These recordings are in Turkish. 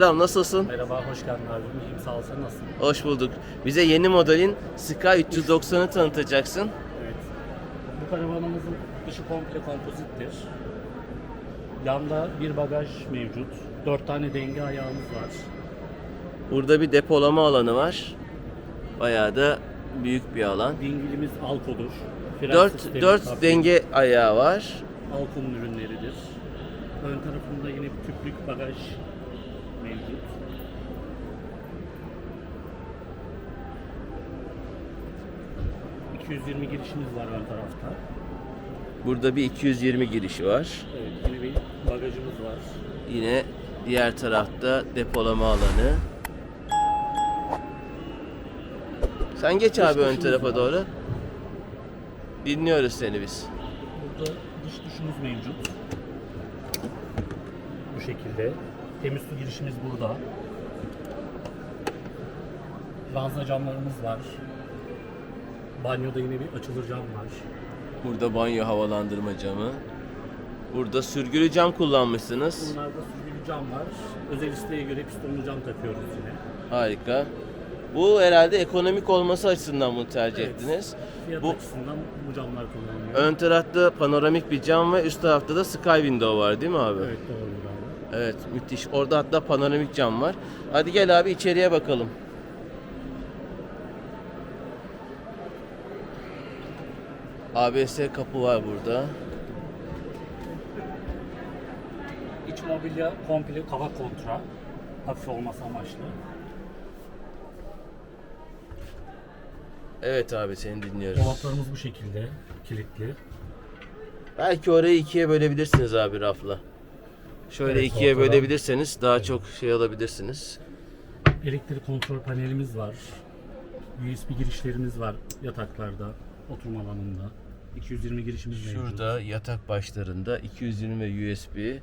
Selam nasılsın? Merhaba, hoş geldin abi. İyiyim, sağ ol. Sen nasılsın? Hoş bulduk. Bize yeni modelin Sky 390'ı tanıtacaksın. Evet. Bu karavanımızın dışı komple kompozittir. Yanda bir bagaj mevcut. Dört tane denge ayağımız var. Burada bir depolama alanı var. Bayağı da büyük bir alan. Dingilimiz Alko'dur. Fren 4 sistemi 4 hafif denge ayağı var. Alko'nun ürünleridir. Ön tarafında yine bir tüplük bagaj mevcut. ...220 girişimiz var ön tarafta. Burada bir 220 girişi var. Evet, yine bir bagajımız var. Yine diğer tarafta depolama alanı. Sen geç abi ön tarafa var. doğru. Dinliyoruz seni biz. Burada dış duşumuz mevcut. Bu şekilde. Temiz su girişimiz burada. Ranza camlarımız var. Banyoda yine bir açılır cam var. Burada banyo havalandırma camı. Burada sürgülü cam kullanmışsınız. Bunlarda sürgülü cam var. Özel isteğe göre pistonlu cam takıyoruz yine. Harika. Bu herhalde ekonomik olması açısından bunu tercih Evet. ettiniz. Fiyat Bu açısından bu camlar kullanılıyor. ön tarafta panoramik bir cam ve üst tarafta da sky window var değil mi abi? Evet doğru abi. Evet müthiş. Orada hatta panoramik cam var. Hadi gel abi içeriye bakalım. ABS kapı var burada. İç mobilya komple kava kontra. Hafif olması amaçlı. Evet abi seni dinliyoruz. Dolaplarımız bu şekilde kilitli. Belki orayı ikiye bölebilirsiniz abi rafla. Şöyle Evet, ikiye ortadan. bölebilirseniz daha çok şey alabilirsiniz. Elektrik kontrol panelimiz var. USB girişlerimiz var yataklarda, oturma alanında. 220 girişimiz mevcut. Şurada yatak başlarında 220 USB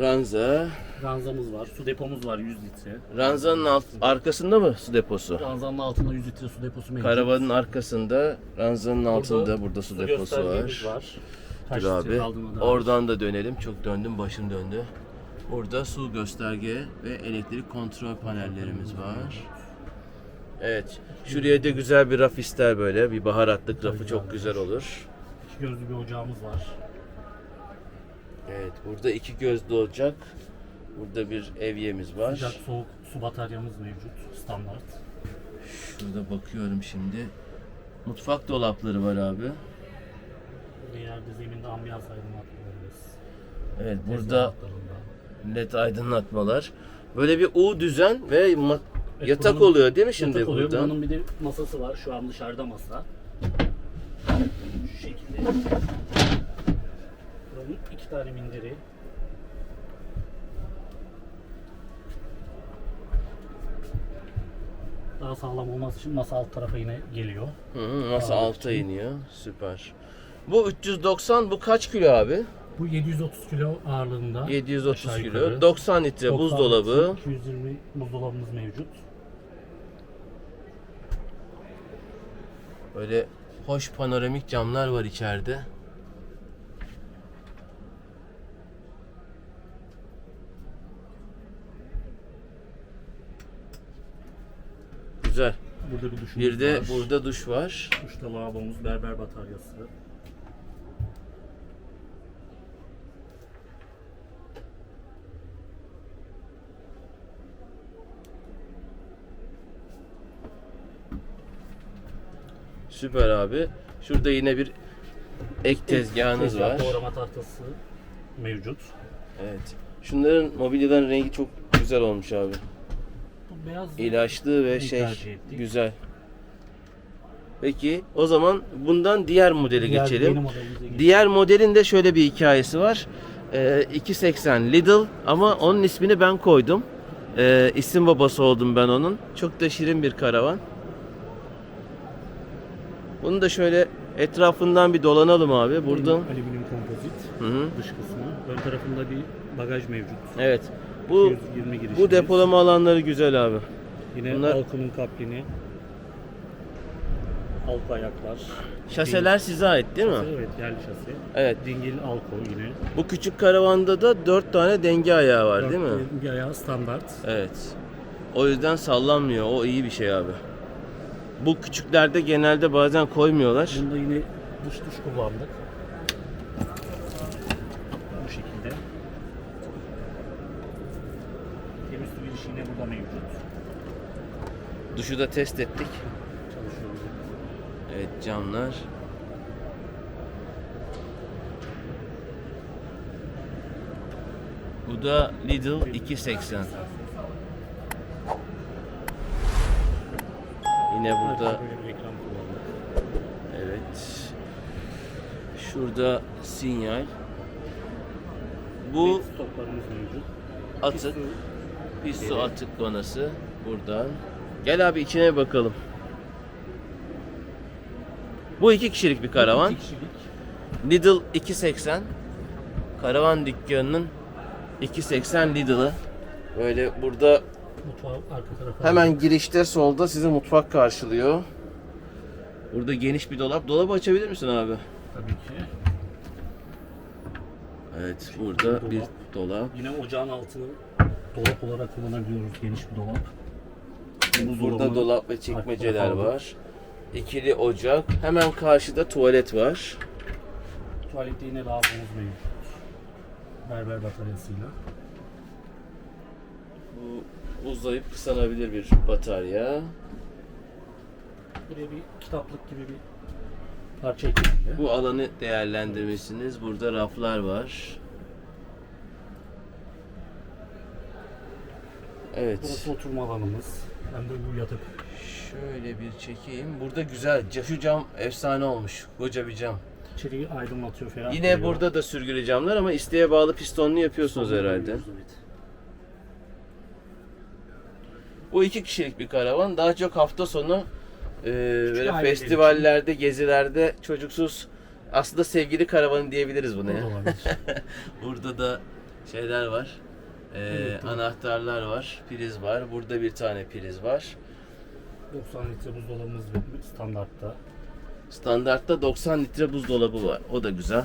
ranza. Ranzamız var, su depomuz var 100 litre. Ranzanın alt, arkasında mı su deposu? Ranzanın altında 100 litre su deposu mevcut. Karavanın arkasında, ranzanın altında burada su su deposu var. var. Kaç Dur abi. Oradan da dönelim. Çok döndüm, başım döndü. Burada su gösterge ve elektrik kontrol panellerimiz var. Evet. Şuraya da güzel bir raf ister böyle. Bir baharatlık rafı çok güzel olur. İki gözlü bir ocağımız var. Evet. Burada iki gözlü ocak. Burada bir evyemiz var. Sıcak soğuk su bataryamız mevcut standart. Şurada bakıyorum şimdi. Mutfak dolapları var abi. Burada yerde zeminde ambiyans aydınlatmalarımız. Evet burada led aydınlatmalar. Böyle bir U düzen ve Evet, yatak buranın- oluyor değil mi şimdi Yatak oluyor. burada? Bunun bir de masası var. Şu an dışarıda masa. Şu şekilde. Buranın iki tane minderi. Daha sağlam olması için masa alt tarafa yine geliyor. Hı hı, masa Tamam. alta iniyor. Süper. Bu 390 bu kaç kilo abi? Bu 730 kilo ağırlığında. 730 Aşağı kilo. yukarı. 90 litre 90 buzdolabı. 220 buzdolabımız mevcut. Böyle hoş panoramik camlar var içeride. Güzel. Burada bir duşumuz Bir de var. burada duş var. Duşta lavabomuz, berber bataryası. Süper abi. Şurada yine bir ek tezgahınız Tezgah var. Doğrama tahtası mevcut. Evet. Şunların mobilyaların rengi çok güzel olmuş abi. Bu beyaz İlaçlı ve şey tercih ettik. güzel. Peki o zaman bundan diğer modele Diğer geçelim. yeni modelimize geçelim. Diğer modelin de şöyle bir hikayesi var. Ee, 280 Lidl ama onun ismini ben koydum. Ee, isim babası oldum ben onun. Çok da şirin bir karavan. Bunu da şöyle etrafından bir dolanalım abi. Buradan. alüminyum kompozit Hı hı. dış kısmı. Ön tarafında bir bagaj mevcut. Evet. Bu 220 girişimiz. bu depolama alanları güzel abi. Yine bunlar- Alcon'un kaplini. Alko ayaklar. Şaseler size ait değil mi? Evet yerli şasi. Evet. Dingil Alko yine. Bu küçük karavanda da 4 tane denge ayağı var değil mi? Bir ayağı standart. Evet. O yüzden sallanmıyor. O iyi bir şey abi. Bu küçüklerde genelde bazen koymuyorlar. Bunda yine dış dış kullandık. Bu şekilde. Temiz su girişi yine burada mevcut. Duşu da test ettik. Çalışıyor. Evet camlar. Bu da Lidl 2.80. Yine burada bir evet. Şurada sinyal. Bu atık, Su pis su atık vanası buradan. Gel abi içine bakalım. Bu iki kişilik bir karavan. iki kişilik. Lidl 2.80 Karavan dükkanının 2.80 Lidl'ı Böyle burada Mutfağı arka tarafa hemen girişte solda sizi mutfak karşılıyor. Burada geniş bir dolap. Dolabı açabilir misin abi? tabii ki. Evet burada bir dolap. Yine ocağın altını dolap olarak kullanabiliyoruz. Geniş bir dolap. Burada Buzdolabı dolap ve çekmeceler var. İkili ocak. Hemen karşıda tuvalet var. Tuvalette yine lavabomuz mevcut. Berber bataryasıyla. Uzayıp kısanabilir bir batarya. Buraya bir kitaplık gibi bir parça eklendi. Bu alanı değerlendirmişsiniz. Burada raflar var. Evet. Burası oturma alanımız. Hem de bu yatak. Şöyle bir çekeyim. Burada güzel. Şu cam efsane olmuş. Koca bir cam. İçeriği aydınlatıyor falan. Yine burada da sürgülü camlar ama isteğe bağlı pistonlu yapıyorsunuz herhalde. Evet. Bu iki kişilik bir karavan. Daha çok hafta sonu e, böyle festivallerde, gezilerde çocuksuz aslında sevgili karavanı diyebiliriz buna ya. Burada da şeyler var. Ee, Evet, anahtarlar var, priz var. Burada bir tane priz var. 90 litre buzdolabımız standartta. Standartta 90 litre buzdolabı var. O da güzel.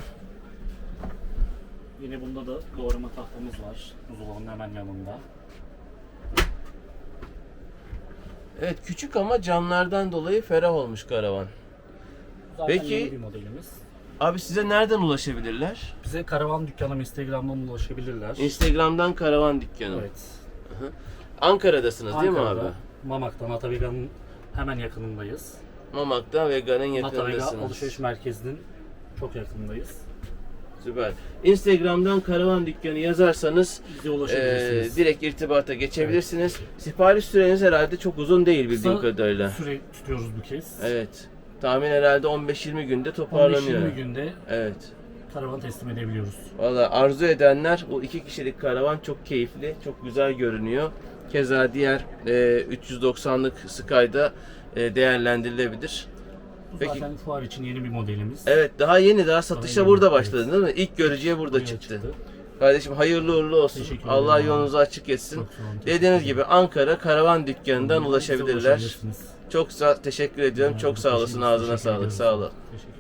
Yine bunda da doğrama tahtamız var. Buzdolabının hemen yanında. Evet küçük ama camlardan dolayı ferah olmuş karavan. Zaten Peki- yeni bir modelimiz. Abi size nereden ulaşabilirler? Bize karavan dükkanım Instagram'dan ulaşabilirler. Instagram'dan karavan dükkanı. Evet. Ankara'dasınız değil mi Ankara'da, abi? Mamak'ta, Natavega'nın hemen yakınındayız. Mamak'ta Vega'nın Natavega yakınındasınız. alışveriş merkezinin çok yakındayız. Süper. Instagram'dan karavan dükkanı yazarsanız Bize ulaşabilirsiniz. direkt irtibata geçebilirsiniz. Sipariş süreniz herhalde çok uzun değil bildiğim Kısa kadarıyla. Süre tutuyoruz bu kez. Evet. Tahmin herhalde 15-20 günde toparlanıyor. 15-20 günde Evet. karavan teslim edebiliyoruz. Valla arzu edenler bu iki kişilik karavan çok keyifli, çok güzel görünüyor. Keza diğer e, 390'lık Sky'da e, değerlendirilebilir. Bu Peki. zaten fuar için yeni bir modelimiz. Evet daha yeni daha satışa yeni, burada evet. başladı değil mi? İlk görücüye burada Buraya çıktı. Kardeşim hayırlı uğurlu olsun. Teşekkür Allah yolunuzu açık etsin. Dediğiniz gibi Ankara Karavan Dükkanı'ndan ulaşabilirler. Çok sağ teşekkür ediyorum. Çok sağ olasın. Ağzına sağlık. Sağ olun. Teşekkür